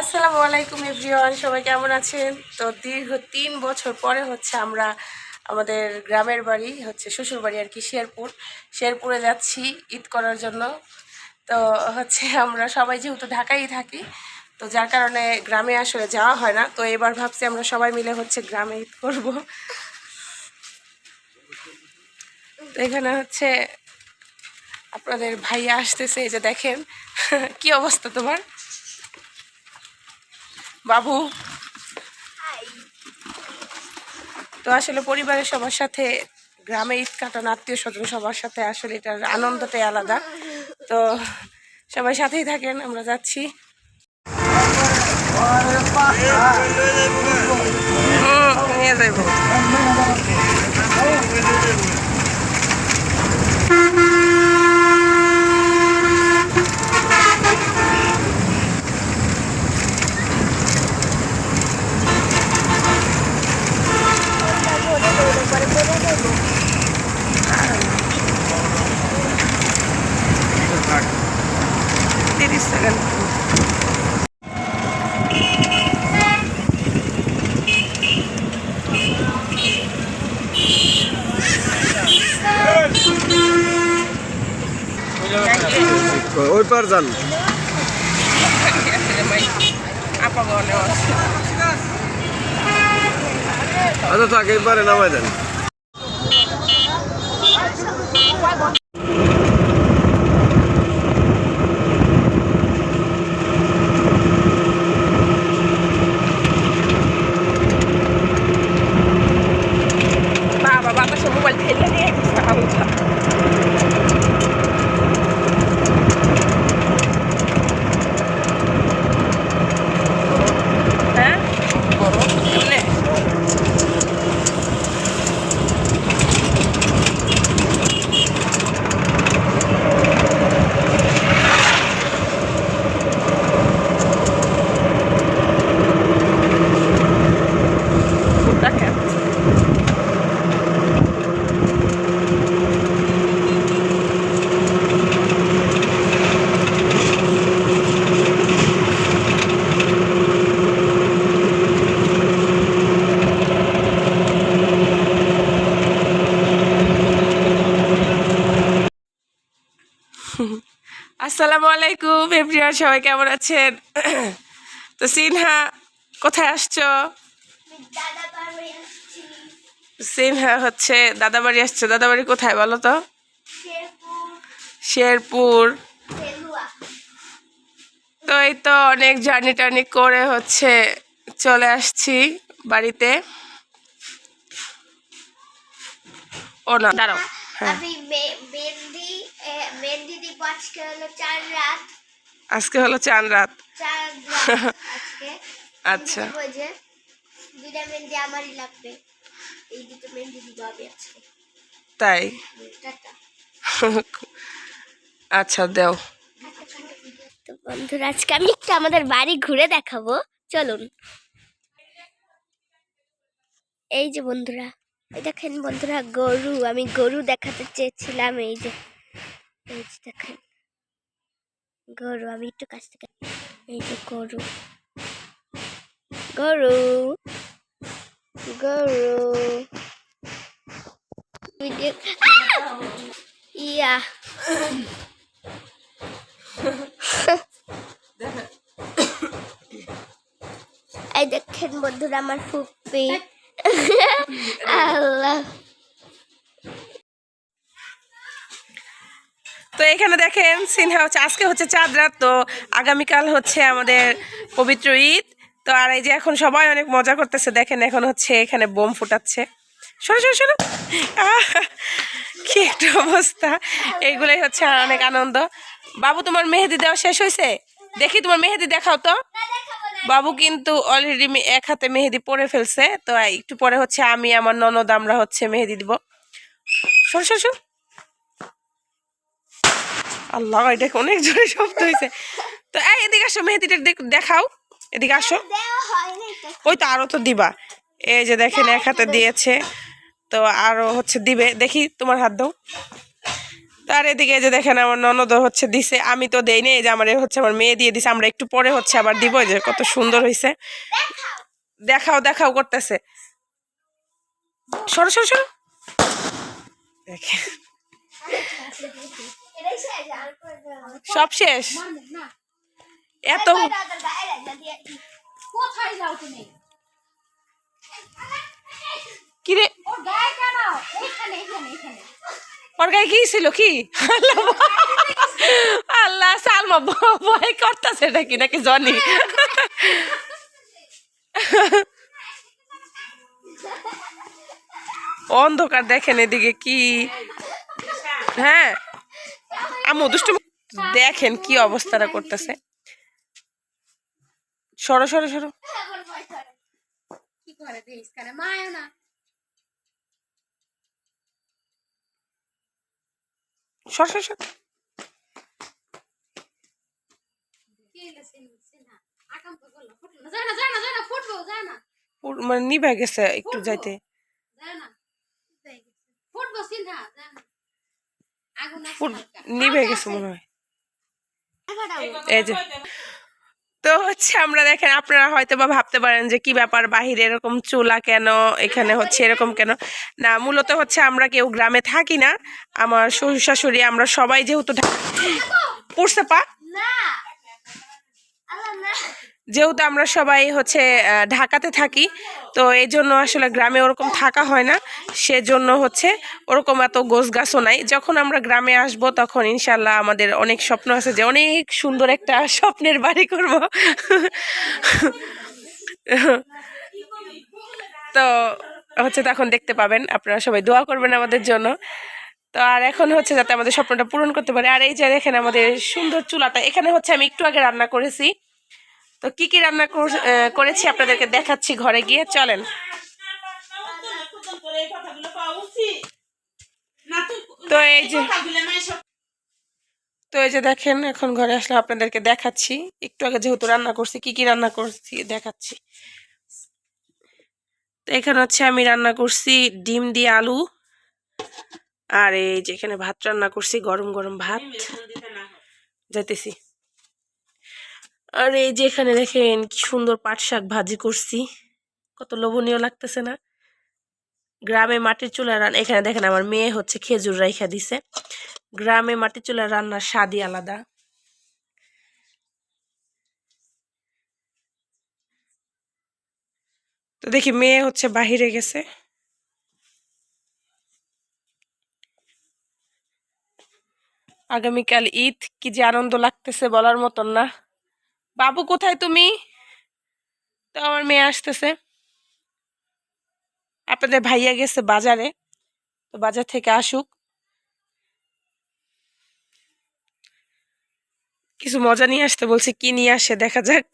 আসসালামু আলাইকুম এভরিওয়ান, সবাই কেমন আছেন? তো দীর্ঘ তিন বছর পরে হচ্ছে আমরা আমাদের গ্রামের বাড়ি, হচ্ছে শ্বশুর বাড়ি আর কি, শেরপুর। শেরপুরে যাচ্ছি ঈদ করার জন্য। তো হচ্ছে আমরা সবাই যেহেতু ঢাকাই থাকি, তো যার কারণে গ্রামে আসলে যাওয়া হয় না। তো এবার ভাবছি আমরা সবাই মিলে হচ্ছে গ্রামে ঈদ করব। এখানে হচ্ছে আপনাদের ভাইয়া আসতেছে, এই যে দেখেন, কি অবস্থা তোমার? বাবু। তো আসলে পরিবারের সবার সাথে গ্রামে ঈদ কাটানো আত্মীয় স্বজন সবার সাথে আসলে এটার আনন্দটাই আলাদা। তো সবাই সাথেই থাকেন আমরা যাচ্ছি। নিয়ে যাইবো। ওই পার যান? আচ্ছা থাক এইবারে নামাই দেন বাবা বাতাসে মোবাইল ফেলে নিয়ে গেছে আলুটা হ্যাঁ এমনে? দেখেন আসসালামু আলাইকুম, এভরিওয়ান সবাই কেমন আছেন? তো সিনহা, কোথায় আসছো? সিনহা হচ্ছে দাদাবাড়ি আসছে। দাদাবাড়ি কোথায় বলো তো? শেরপুর। তো এই তো অনেক জার্নি টার্নি করে হচ্ছে চলে আসছি বাড়িতে। ও না, দাঁড়াও। আমি মে- মেহেন্দি মেহেন্দি দিব আজকে হলো চার রাত। আজকে হলো চার রাত। আজকে। আচ্ছা। মেহেন্দি আমারই লাগবে। এই দুটো মেহেন্দি দিব আমি আজকে। তাই? আচ্ছা দেও। তো বন্ধুরা আজকে আমি একটু আমাদের বাড়ি ঘুরে দেখাবো। চলুন। এই যে বন্ধুরা দেখেন বন্ধুরা গরু আমি গরু দেখাতে চেয়েছিলাম এই যে এই যে দেখেন গরু আমি একটু কাছ থেকে এই যে গরু গরু গরু ইয়া এই দেখেন বন্ধুরা আমার ফুপি তো এখানে দেখেন, সিনহা হচ্ছে, আজকে হচ্ছে চাঁদ রাত, তো আগামীকাল হচ্ছে আমাদের পবিত্র ঈদ। তো আর এই যে এখন সবাই অনেক মজা করতেছে, দেখেন এখন হচ্ছে এখানে বোম ফুটাচ্ছে। শোনো শোনো শোনো কি একটা অবস্থা। এইগুলোই হচ্ছে অনেক আনন্দ। বাবু, তোমার মেহেদি দেওয়া শেষ হয়েছে? দেখি তোমার মেহেদি দেখাও তো। বাবু কিন্তু অলরেডি এক হাতে মেহেদি পরে ফেলছে, তো একটু পরে হচ্ছে আমি, আমার ননদ, আমরা হচ্ছে মেহেদি দিব। শোনো শোনো শোনো। আল্লাহ, এটা অনেক জোরে শব্দ হয়েছে তো এই, এদিকে আসো, মেহেদিটা দেখাও। এদিকে আসো। ওই তো আরও তো দিবা। এই যে দেখেন, এক হাতে দিয়েছে। তো আরও হচ্ছে দিবে। দেখি, তোমার হাত দাও। তার এদিকে যে দেখেন আমার ননদ হচ্ছে দিছে, আমি তো দেই নাই যে আমার হচ্ছে আমার মেয়ে দিয়ে দিছে, আমরা একটু পরে হচ্ছে আবার দিব যে কত সুন্দর হয়েছে দেখাও দেখাও করতেছে। সরো সরো সরো। দেখেন। সব শেষ? এত কিরে? ওর গায়ে কি ছিল কি? আল্লাহ, সালমা, ভয় করতেছে নাকি নাকি জনি? অন্ধকার দেখেন এদিকে কি? হ্যাঁ। আমু দুষ্টু দেখেন কি অবস্থাটা করতেছে। সরো সরো সরো। কি মায়ও না। যায় না, পুর- মানে নিভে গেছে একটু যাইতে। যায় না। ফুটবো, সিনহা, যায় না। আগুন আছে ফুট হালকা। নিভে গেছে মনে হয়। এই যে। তো হচ্ছে আমরা দেখেন আপনারা হয়তো বা ভাবতে পারেন যে কি ব্যাপার বাহিরে এরকম চুলা কেন এখানে হচ্ছে এরকম কেন? না মূলত হচ্ছে আমরা কেউ গ্রামে থাকি না। আমার শ্বশুর শাশুড়ি আমরা সবাই যেহেতু পড়ছে পা না। যেহেতু আমরা সবাই হচ্ছে ঢাকাতে থাকি, তো এই জন্য আসলে গ্রামে ওরকম থাকা হয় না। সেজন্য হচ্ছে ওরকম এত গোছ গাছও নাই। যখন আমরা গ্রামে আসব তখন ইনশাল্লাহ আমাদের অনেক স্বপ্ন আছে যে অনেক সুন্দর একটা স্বপ্নের বাড়ি করব। তো হচ্ছে তখন দেখতে পাবেন, আপনারা সবাই দোয়া করবেন আমাদের জন্য। তো আর এখন হচ্ছে যাতে আমাদের স্বপ্নটা পূরণ করতে পারে। আর এই যে দেখেন আমাদের সুন্দর চুলাটা, এখানে হচ্ছে আমি একটু আগে রান্না করেছি। তো কি কি রান্না কর- করেছি আপনাদেরকে দেখাচ্ছি ঘরে গিয়ে। চলেন। তো এই যে তো এই যে দেখেন, এখন ঘরে আসলে আপনাদেরকে দেখাচ্ছি। একটু আগে যেহেতু রান্না করছি, কি কি রান্না করছি দেখাচ্ছি। তো এখানে হচ্ছে আমি রান্না করছি ডিম দিয়ে আলু। আর এই যে এখানে ভাত রান্না করছি, গরম গরম ভাত। যাইতেছি। আর এই যে এখানে দেখেন কি সুন্দর পাট শাক ভাজি করছি। কত লোভনীয় লাগতেছে না? গ্রামে মাটির চুলা রান্না এখানে দেখেন আমার মেয়ে হচ্ছে খেজুর রাইখা দিছে। গ্রামে মাটির চুলা রান্নার স্বাদই আলাদা। তো দেখি মেয়ে হচ্ছে বাহিরে গেছে। আগামীকাল ঈদ, কি যে আনন্দ লাগতেছে বলার মতন না। বাবু, কোথায় তুমি? তো আমার মেয়ে আসতেছে। আপনাদের ভাইয়া গেছে বাজারে। তো বাজার থেকে আসুক। কিছু মজা নিয়ে আসতে বলছি, কি নিয়ে আসে দেখা যাক।